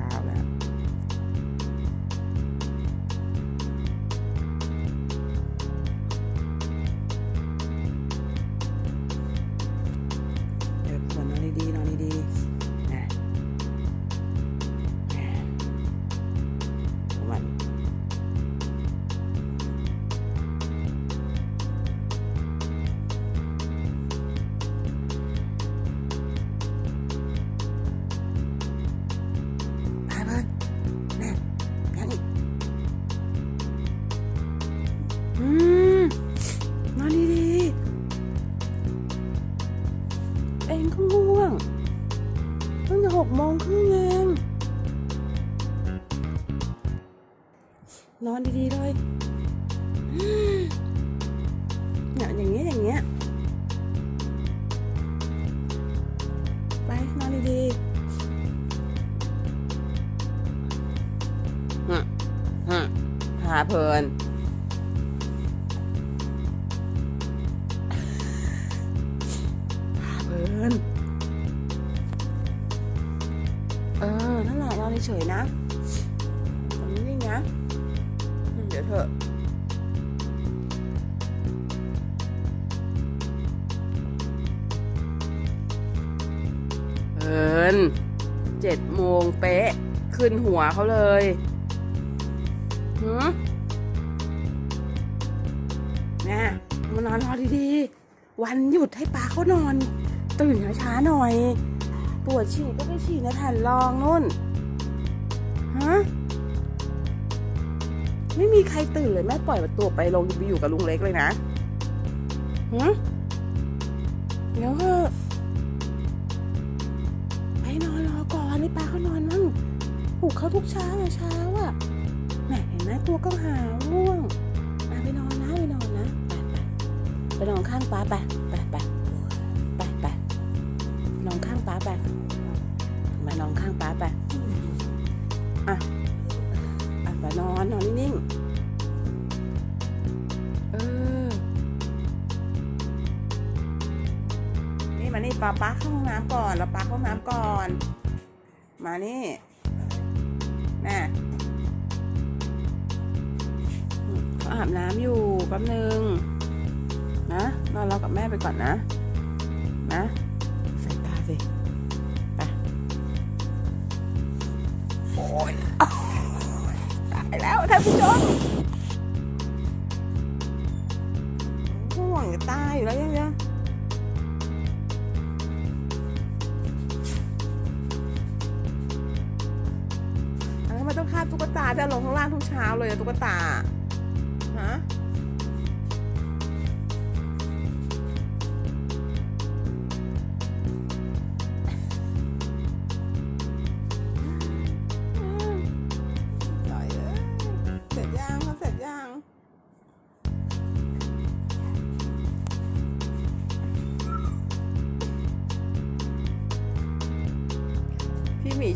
ช้ กโมงครึ่งเองนอนดีๆเลยอืมเนี่ยอย่างเงี้ยอย่างเงี้ยไปนอนดีๆฮึฮึพาเพลินพาเพลิน เฉยๆนะตอนนี้นะเดี๋ยวเถอะเพลินเจ็ดโมงเป๊ะ ขึ้นหัวเขาเลยหืมนะมานอนรอดีๆ วันหยุดให้ป้าเขานอน ตื่นช้าๆหน่อย ปวดฉี่ก็ไปฉี่ในแผ่นรองนู่น ฮะ ไม่มีใครตื่นเลยแม่ปล่อยตัวไปลงไปอยู่กับลุงเล็กเลยนะหืมเดี๋ยวเถอะไปนอนรอก่อนให้ป้าเขานอนมั่งปลุกเขาทุกเช้าอะเช้าอะแหมเห็นไหมตัวก็หาว่วงไปนอนนะไปนอนนะไปไปไปนอนข้างป้าไปไปไปไปไปนอนข้างป้าไปมานอนข้างป้าไป นี่มานี่ป้าป้าเข้าห้องน้ำก่อนแล้วป้าเข้าห้องน้ำก่อน มานี่แม่เขาอาบน้ำอยู่แป๊บนึงนะนอนรอกับแม่ไปก่อนนะ นะใส่ตาสิไปโอ้ยตายแล้วท่านผู้ชม คาบตุ๊กตาจะลงข้างล่างทุกเช้าเลยอะตุ๊กตา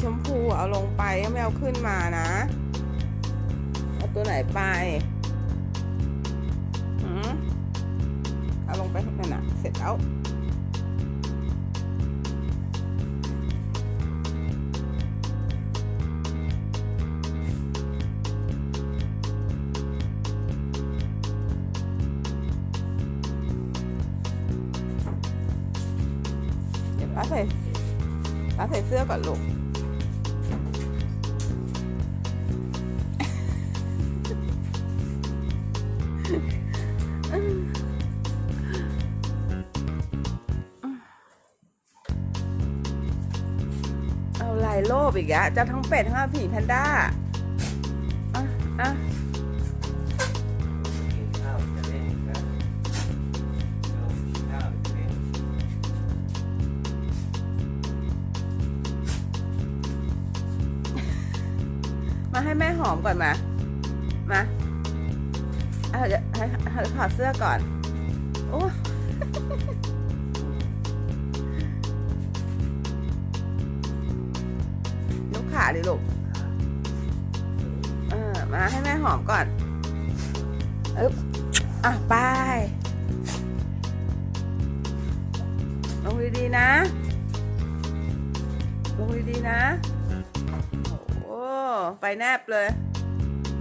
ชมพูเอาลงไปไม่เอาขึ้นมานะเอาตัวไหนไปหืมเอาลงไปนั่นนะเสร็จแล้วเดี๋ยวป้าใส่ป้าใส่เสื้อก่อนลูก เอาลายโลบอีกอะจะทั้งเป็ดทั้งผีแพนด้าอะอะมาให้แม่หอมก่อนมา มา เอาเดี๋ยวให้ถอดเสื้อก่อน โอ้ยกขาดิลูก เออ มาให้แม่หอมก่อนอึ๊บอะไปลงดีๆนะ ลงดีๆนะ โอ้ ไปแนบเลย